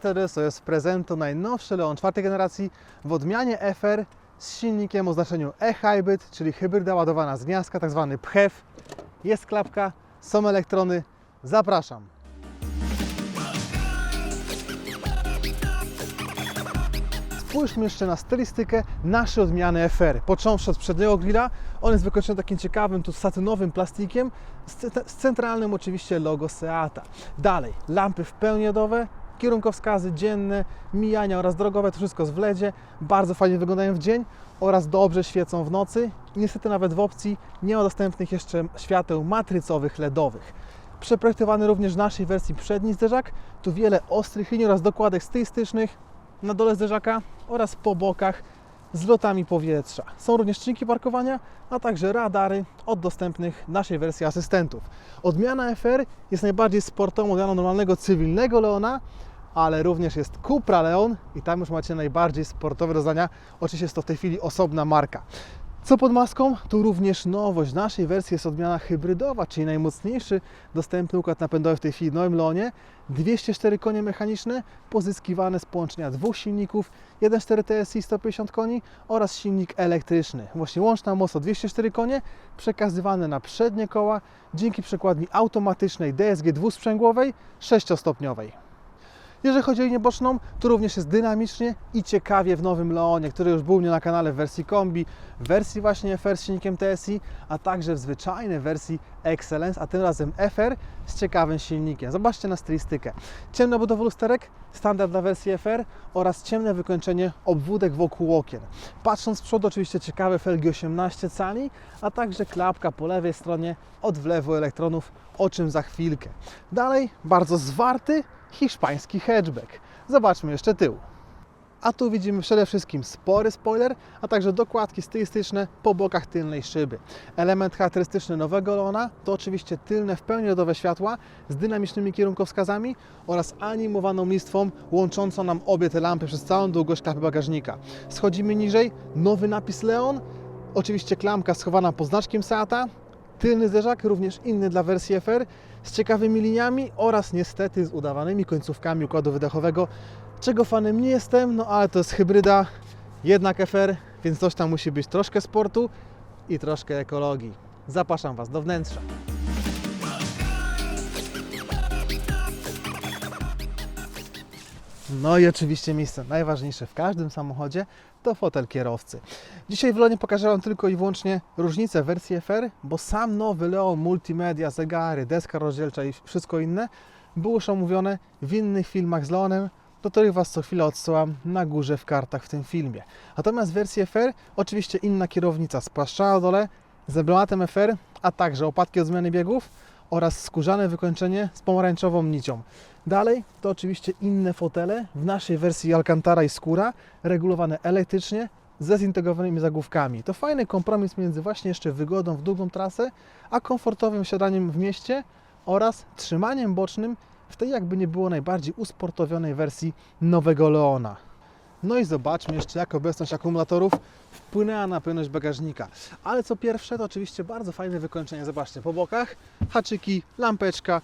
Teres, to jest prezentu najnowszy Leon czwartej generacji w odmianie FR z silnikiem o znaczeniu e-hybrid, czyli hybryda ładowana z gniazdka, tak zwany PHEV. Jest klapka, są elektrony. Zapraszam. Spójrzmy jeszcze na stylistykę naszej odmiany FR. Począwszy od przedniego grilla, on jest wykończony takim ciekawym, tu satynowym plastikiem z centralnym oczywiście logo Seata. Dalej, lampy w pełni jodowe, kierunkowskazy dzienne, mijania oraz drogowe, to wszystko z wledzie, bardzo fajnie wyglądają w dzień oraz dobrze świecą w nocy. Niestety nawet w opcji nie ma dostępnych jeszcze świateł matrycowych LEDowych. Przeprojektowany również w naszej wersji przedni zderzak, tu wiele ostrych linii oraz dokładek stylistycznych, na dole zderzaka oraz po bokach z lotami powietrza. Są również czynniki parkowania, a także radary od dostępnych naszej wersji asystentów. Odmiana FR jest najbardziej sportową odmianą normalnego cywilnego Leona, ale również jest Cupra Leon i tam już macie najbardziej sportowe rozdania. Oczywiście jest to w tej chwili osobna marka. Co pod maską? Tu również nowość. W naszej wersji jest odmiana hybrydowa, czyli najmocniejszy dostępny układ napędowy w tej chwili w nowym Leonie. 204 konie mechaniczne pozyskiwane z połączenia dwóch silników, 1.4 TSI 150 koni oraz silnik elektryczny. Właśnie łączna moc o 204 konie przekazywane na przednie koła dzięki przekładni automatycznej DSG dwusprzęgłowej 6-stopniowej. Jeżeli chodzi o linię boczną, to również jest dynamicznie i ciekawie w nowym Leonie, który już był u mnie na kanale w wersji kombi, w wersji właśnie FR z silnikiem TSI, a także w zwyczajnej wersji Excellence, a tym razem FR z ciekawym silnikiem. Zobaczcie na stylistykę. Ciemna budowa lusterek, standard dla wersji FR oraz ciemne wykończenie obwódek wokół okien. Patrząc z przodu oczywiście ciekawe felgi 18 cali, a także klapka po lewej stronie od wlewu elektronów, o czym za chwilkę. Dalej bardzo zwarty hiszpański hatchback. Zobaczmy jeszcze tył. A tu widzimy przede wszystkim spory spoiler, a także dokładki stylistyczne po bokach tylnej szyby. Element charakterystyczny nowego Leona to oczywiście tylne w pełni lodowe światła z dynamicznymi kierunkowskazami oraz animowaną listwą łączącą nam obie te lampy przez całą długość klapy bagażnika. Schodzimy niżej, nowy napis Leon, oczywiście klamka schowana pod znaczkiem Seata, tylny zderzak, również inny dla wersji FR, z ciekawymi liniami oraz niestety z udawanymi końcówkami układu wydechowego, czego fanem nie jestem, no ale to jest hybryda, jednak FR, więc coś tam musi być troszkę sportu i troszkę ekologii. Zapraszam Was do wnętrza. No i oczywiście miejsce najważniejsze w każdym samochodzie to fotel kierowcy. Dzisiaj w Leonie pokażę Wam tylko i wyłącznie różnicę wersji FR, bo sam nowy Leon multimedia, zegary, deska rozdzielcza i wszystko inne było już omówione w innych filmach z Leonem, do których Was co chwilę odsyłam na górze w kartach w tym filmie. Natomiast w wersji FR oczywiście inna kierownica z płaszcza na dole, z emblematem FR, a także opadki od zmiany biegów oraz skórzane wykończenie z pomarańczową nicią. Dalej to oczywiście inne fotele w naszej wersji Alcantara i skóra, regulowane elektrycznie ze zintegrowanymi zagłówkami. To fajny kompromis między właśnie jeszcze wygodą w długą trasę, a komfortowym siadaniem w mieście oraz trzymaniem bocznym w tej jakby nie było najbardziej usportowionej wersji nowego Leona. No i zobaczmy jeszcze, jak obecność akumulatorów wpłynęła na pojemność bagażnika. Ale co pierwsze, to oczywiście bardzo fajne wykończenie. Zobaczcie, po bokach haczyki, lampeczka,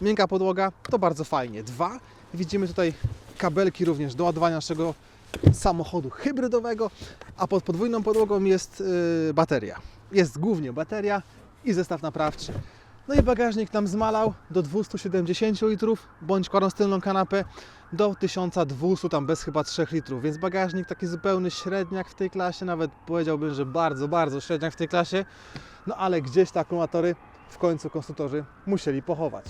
miękka podłoga, to bardzo fajnie. Dwa, widzimy tutaj kabelki również do ładowania naszego samochodu hybrydowego, a pod podwójną podłogą jest yy, bateria. Jest głównie bateria i zestaw naprawczy. No i bagażnik nam zmalał do 270 litrów, bądź kładąc tylną kanapę do 1200, tam bez chyba 3 litrów, więc bagażnik taki zupełny średniak w tej klasie, nawet powiedziałbym, że bardzo, bardzo średniak w tej klasie, no ale gdzieś te akumulatory w końcu konstruktorzy musieli pochować.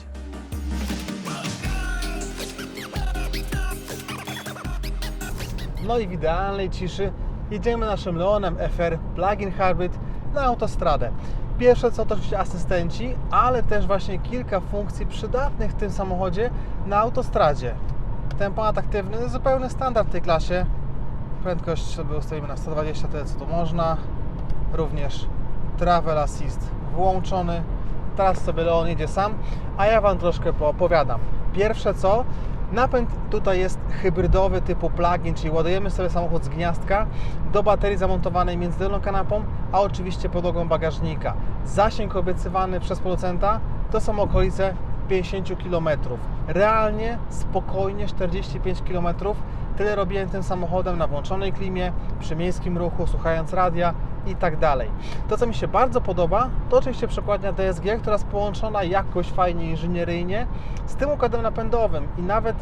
No i w idealnej ciszy jedziemy naszym Leonem FR Plug-in Hybrid na autostradę. Pierwsze co to oczywiście asystenci, ale też właśnie kilka funkcji przydatnych w tym samochodzie na autostradzie. Tempomat aktywny, zupełny standard w tej klasie. Prędkość sobie ustawimy na 120, tyle co to można. Również Travel Assist włączony. Teraz sobie Leon jedzie sam, a ja Wam troszkę poopowiadam. Pierwsze co, napęd tutaj jest hybrydowy typu plug-in, czyli ładujemy sobie samochód z gniazdka do baterii zamontowanej między tylną kanapą, a oczywiście podłogą bagażnika. Zasięg obiecywany przez producenta to są okolice 50 km. Realnie, spokojnie 45 km. Tyle robiłem tym samochodem na włączonej klimie, przy miejskim ruchu, słuchając radia i tak dalej. To, co mi się bardzo podoba, to oczywiście przekładnia DSG, która jest połączona jakoś fajnie inżynieryjnie z tym układem napędowym i nawet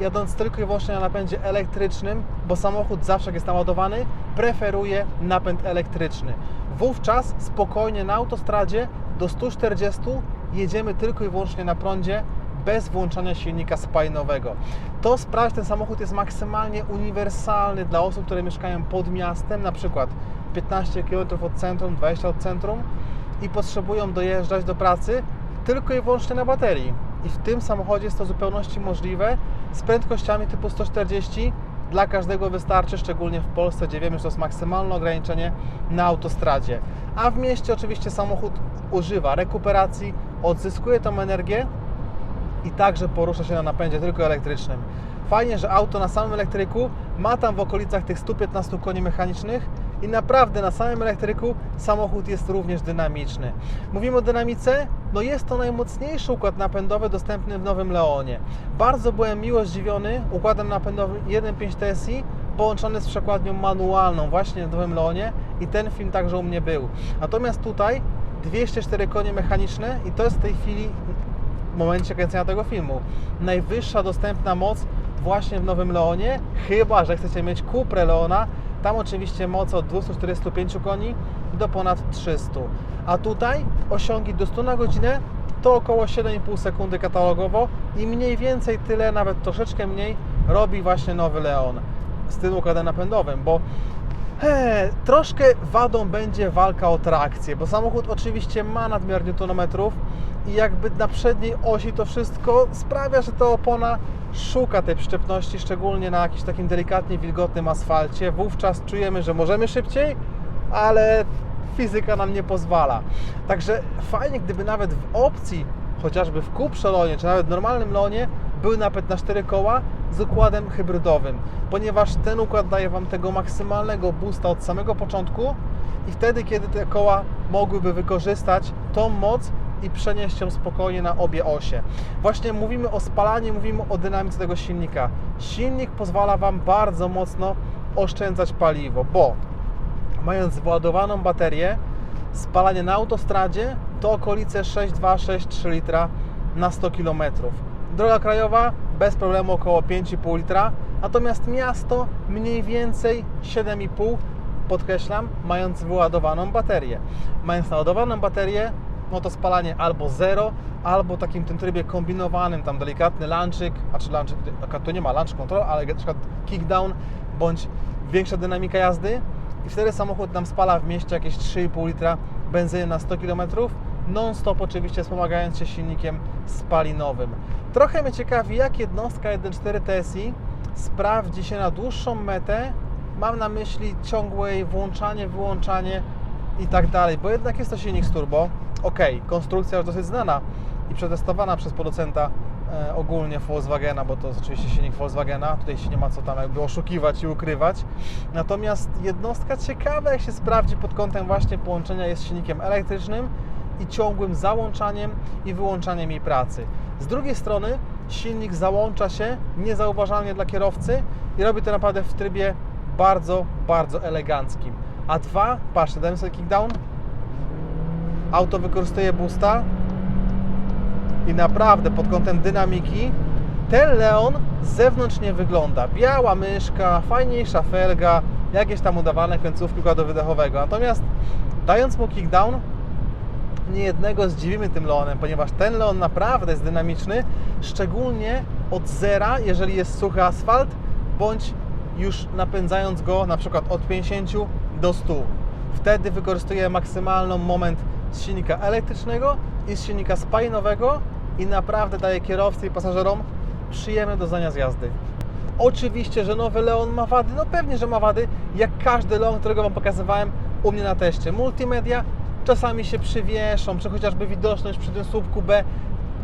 jadąc tylko i wyłącznie na napędzie elektrycznym, bo samochód zawsze jest naładowany, preferuje napęd elektryczny. Wówczas spokojnie na autostradzie do 140 jedziemy tylko i wyłącznie na prądzie, bez włączania silnika spalinowego. To sprawia, że ten samochód jest maksymalnie uniwersalny dla osób, które mieszkają pod miastem, na przykład 15 km od centrum, 20 od centrum i potrzebują dojeżdżać do pracy tylko i wyłącznie na baterii. I w tym samochodzie jest to w zupełności możliwe z prędkościami typu 140 dla każdego wystarczy, szczególnie w Polsce, gdzie wiemy, że to jest maksymalne ograniczenie na autostradzie. A w mieście oczywiście samochód używa rekuperacji, odzyskuje tą energię i także porusza się na napędzie tylko elektrycznym. Fajnie, że auto na samym elektryku ma tam w okolicach tych 115 koni mechanicznych i naprawdę na samym elektryku samochód jest również dynamiczny. Mówimy o dynamice? No jest to najmocniejszy układ napędowy dostępny w nowym Leonie. Bardzo byłem miło zdziwiony układem napędowym 1.5 TSI połączony z przekładnią manualną właśnie w nowym Leonie i ten film także u mnie był. Natomiast tutaj 204 konie mechaniczne i to jest w tej chwili w momencie kręcenia tego filmu. Najwyższa dostępna moc właśnie w Nowym Leonie, chyba że chcecie mieć Cuprę Leona, tam oczywiście moc od 245 koni do ponad 300. A tutaj osiągi do 100 na godzinę to około 7,5 sekundy katalogowo i mniej więcej tyle, nawet troszeczkę mniej robi właśnie Nowy Leon z tym układem napędowym, bo He, troszkę wadą będzie walka o trakcję, bo samochód oczywiście ma nadmiar newtonometrów i jakby na przedniej osi to wszystko sprawia, że ta opona szuka tej przyczepności, szczególnie na jakimś takim delikatnie wilgotnym asfalcie. Wówczas czujemy, że możemy szybciej, ale fizyka nam nie pozwala. Także fajnie, gdyby nawet w opcji, chociażby w Cuprze Leonie, czy nawet w normalnym Leonie, był napęd na 4 koła z układem hybrydowym, ponieważ ten układ daje Wam tego maksymalnego boosta od samego początku i wtedy, kiedy te koła mogłyby wykorzystać tą moc i przenieść ją spokojnie na obie osie. Właśnie mówimy o spalaniu, mówimy o dynamice tego silnika. Silnik pozwala Wam bardzo mocno oszczędzać paliwo, bo mając władowaną baterię, spalanie na autostradzie to okolice 6,2-6,3 litra na 100 km. Droga krajowa bez problemu około 5,5 litra, natomiast miasto mniej więcej 7,5 podkreślam, mając wyładowaną baterię. Mając naładowaną baterię, no to spalanie albo zero, albo takim tym trybie kombinowanym, tam delikatny lunchik, a czy lunchik, tu nie ma lunch control, ale na przykład kickdown, bądź większa dynamika jazdy i wtedy samochód nam spala w mieście jakieś 3,5 litra benzyny na 100 km, non-stop oczywiście wspomagając się silnikiem spalinowym. Trochę mnie ciekawi, jak jednostka 1.4 TSI sprawdzi się na dłuższą metę. Mam na myśli ciągłe włączanie, wyłączanie i tak dalej, bo jednak jest to silnik z turbo. Ok, konstrukcja już dosyć znana i przetestowana przez producenta e, ogólnie Volkswagena, bo to jest oczywiście silnik Volkswagena, tutaj się nie ma co tam jakby oszukiwać i ukrywać. Natomiast jednostka ciekawa, jak się sprawdzi pod kątem właśnie połączenia jest silnikiem elektrycznym i ciągłym załączaniem i wyłączaniem jej pracy. Z drugiej strony silnik załącza się niezauważalnie dla kierowcy i robi to naprawdę w trybie bardzo, bardzo eleganckim. A dwa, patrzcie, dajmy sobie kickdown. Auto wykorzystuje boosta i naprawdę pod kątem dynamiki ten Leon z zewnątrz nie wygląda. Biała myszka, fajniejsza felga, jakieś tam udawane końcówki układu wydechowego. Natomiast dając mu kickdown, nie jednego zdziwimy tym Leonem, ponieważ ten Leon naprawdę jest dynamiczny, szczególnie od zera, jeżeli jest suchy asfalt, bądź już napędzając go na przykład od 50 do 100. Wtedy wykorzystuje maksymalną moment z silnika elektrycznego i z silnika spalinowego i naprawdę daje kierowcy i pasażerom przyjemne doznania z jazdy. Oczywiście, że nowy Leon ma wady, no pewnie, że ma wady, jak każdy Leon, którego Wam pokazywałem u mnie na teście. Multimedia czasami się przywieszą, czy chociażby widoczność przy tym słupku B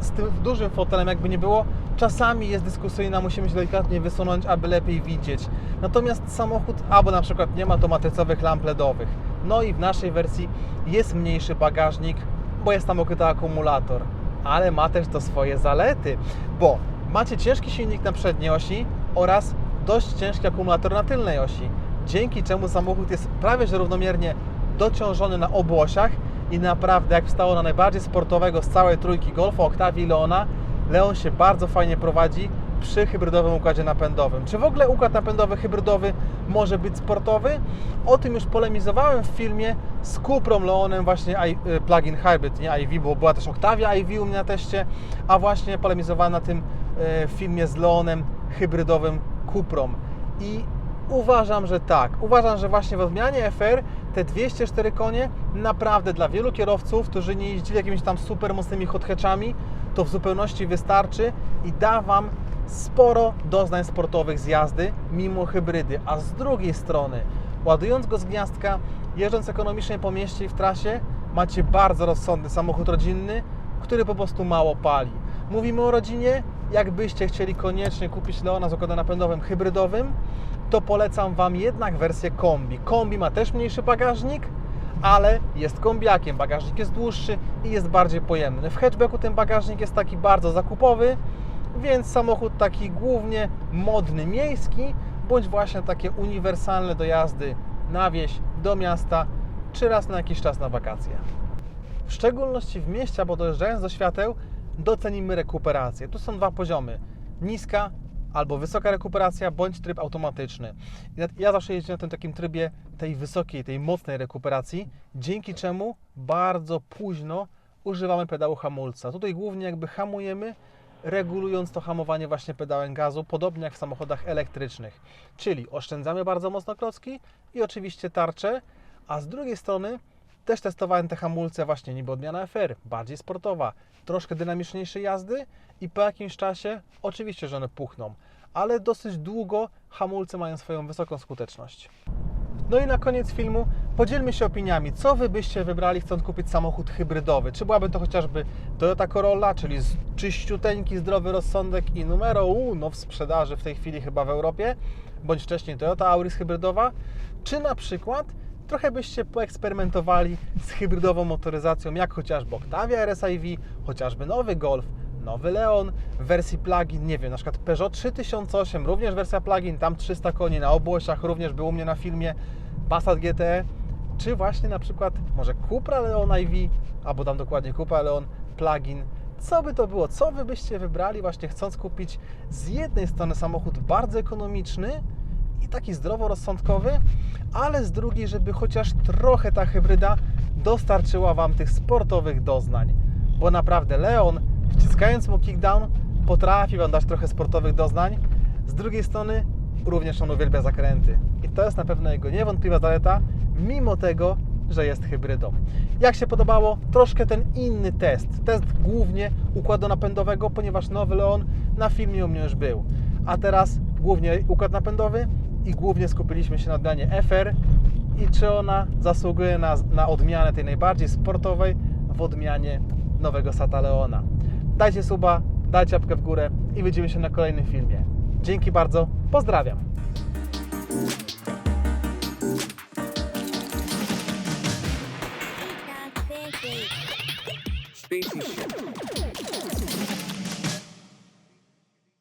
z tym dużym fotelem jakby nie było, czasami jest dyskusyjna, musimy się delikatnie wysunąć, aby lepiej widzieć. Natomiast samochód albo na przykład nie ma to matrycowych lamp LEDowych. No i w naszej wersji jest mniejszy bagażnik, bo jest tam ukryty akumulator. ale ma też to swoje zalety, bo macie ciężki silnik na przedniej osi oraz dość ciężki akumulator na tylnej osi, dzięki czemu samochód jest prawie że równomiernie dociążony na obu osiach i naprawdę jak wstało na najbardziej sportowego z całej trójki Golfa, Octavii i Leona, Leon się bardzo fajnie prowadzi przy hybrydowym układzie napędowym. Czy w ogóle układ napędowy hybrydowy może być sportowy? O tym już polemizowałem w filmie z Cuprą Leonem, właśnie y, plug-in hybrid, nie IV, bo była też Octavia IV u mnie na teście, a właśnie polemizowałem na tym y, filmie z Leonem hybrydowym Cuprą. I uważam, że tak. Uważam, że właśnie w odmianie FR te 204 konie naprawdę dla wielu kierowców, którzy nie jeździli jakimiś tam super mocnymi hot hatchami, to w zupełności wystarczy i da Wam sporo doznań sportowych z jazdy mimo hybrydy. A z drugiej strony, ładując go z gniazdka, jeżdżąc ekonomicznie po mieście i w trasie, macie bardzo rozsądny samochód rodzinny, który po prostu mało pali. Mówimy o rodzinie, jakbyście chcieli koniecznie kupić Leona z układem napędowym hybrydowym, to polecam Wam jednak wersję kombi. Kombi ma też mniejszy bagażnik, ale jest kombiakiem. Bagażnik jest dłuższy i jest bardziej pojemny. W hatchbacku ten bagażnik jest taki bardzo zakupowy, więc samochód taki głównie modny, miejski, bądź właśnie takie uniwersalne do jazdy na wieś, do miasta, czy raz na jakiś czas na wakacje. W szczególności w mieście, bo dojeżdżając do świateł, docenimy rekuperację. Tu są dwa poziomy. Niska albo wysoka rekuperacja, bądź tryb automatyczny. Ja- zawsze jeżdżę na tym takim trybie tej wysokiej, tej mocnej rekuperacji, dzięki czemu bardzo późno używamy pedału hamulca. Tutaj głównie jakby hamujemy, regulując to hamowanie właśnie pedałem gazu, podobnie jak w samochodach elektrycznych. Czyli oszczędzamy bardzo mocno klocki i oczywiście tarcze, a z drugiej strony też testowałem te hamulce właśnie niby odmiana FR, bardziej sportowa, troszkę dynamiczniejszej jazdy i po jakimś czasie oczywiście, że one puchną, ale dosyć długo hamulce mają swoją wysoką skuteczność. No i na koniec filmu podzielmy się opiniami, co Wy byście wybrali chcąc kupić samochód hybrydowy. Czy byłaby to chociażby Toyota Corolla, czyli czyściuteńki, zdrowy rozsądek i numero uno w sprzedaży w tej chwili chyba w Europie, bądź wcześniej Toyota Auris hybrydowa, czy na przykład trochę byście poeksperymentowali z hybrydową motoryzacją, jak chociażby Octavia RSIV, chociażby nowy Golf, nowy Leon w wersji plug-in, nie wiem, na przykład Peugeot 3008, również wersja plug-in, tam 300 koni na obu osiach, również był u mnie na filmie Passat GT, czy właśnie na przykład może Cupra Leon IV, albo tam dokładnie Cupra Leon plug-in. Co by to było? Co Wy byście wybrali właśnie chcąc kupić z jednej strony samochód bardzo ekonomiczny i taki zdroworozsądkowy, ale z drugiej, żeby chociaż trochę ta hybryda dostarczyła Wam tych sportowych doznań. Bo naprawdę Leon, wciskając mu kickdown, potrafi Wam dać trochę sportowych doznań. Z drugiej strony również on uwielbia zakręty. I to jest na pewno jego niewątpliwa zaleta, mimo tego, że jest hybrydą. Jak się podobało? Troszkę ten inny test. Test głównie układu napędowego, ponieważ nowy Leon na filmie u mnie już był. A teraz głównie układ napędowy i głównie skupiliśmy się na odmianie FR i czy ona zasługuje na, na odmianę tej najbardziej sportowej w odmianie nowego Sata Leona. Dajcie suba, dajcie łapkę w górę i widzimy się na kolejnym filmie. Dzięki bardzo, pozdrawiam.